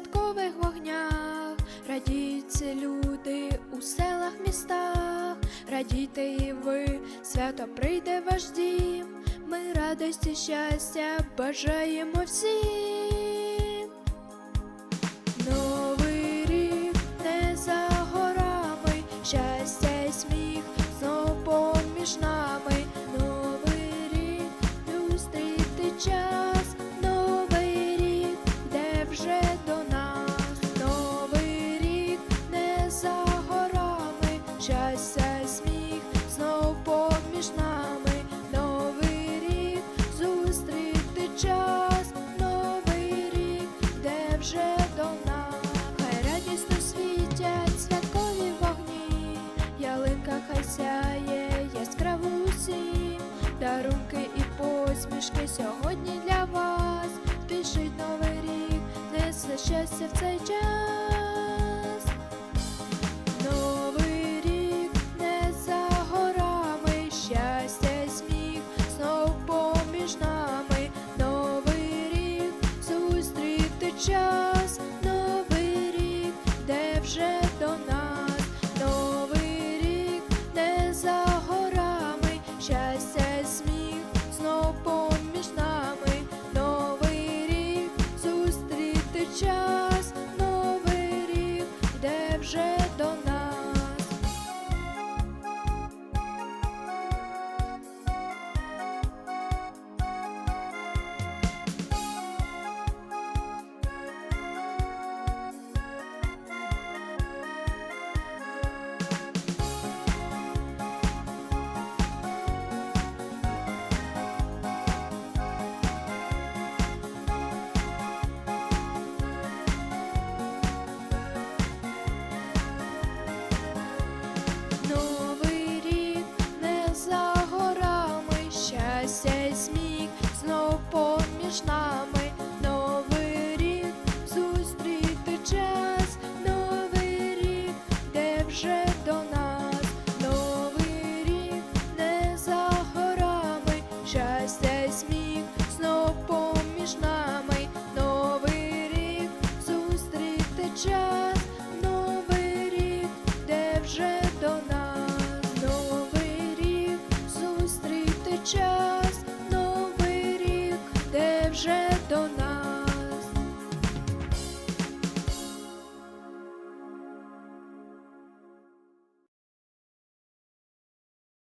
святкових вогнях, радійте, люди у селах, містах, радійте і ви, свято прийде ваш дім, ми радості, щастя бажаємо всім. Новий рік не за горами, щастя і сміх знов поміж нами. Щастя сміх знов поміж нами. Новий рік зустріти час, новий рік, де вже до нас. Хай радісно світять святкові вогні, ялинка хай сяє яскраво усім, дарунки і посмішки сьогодні для вас. Спішить новий рік, несе щастя в цей час.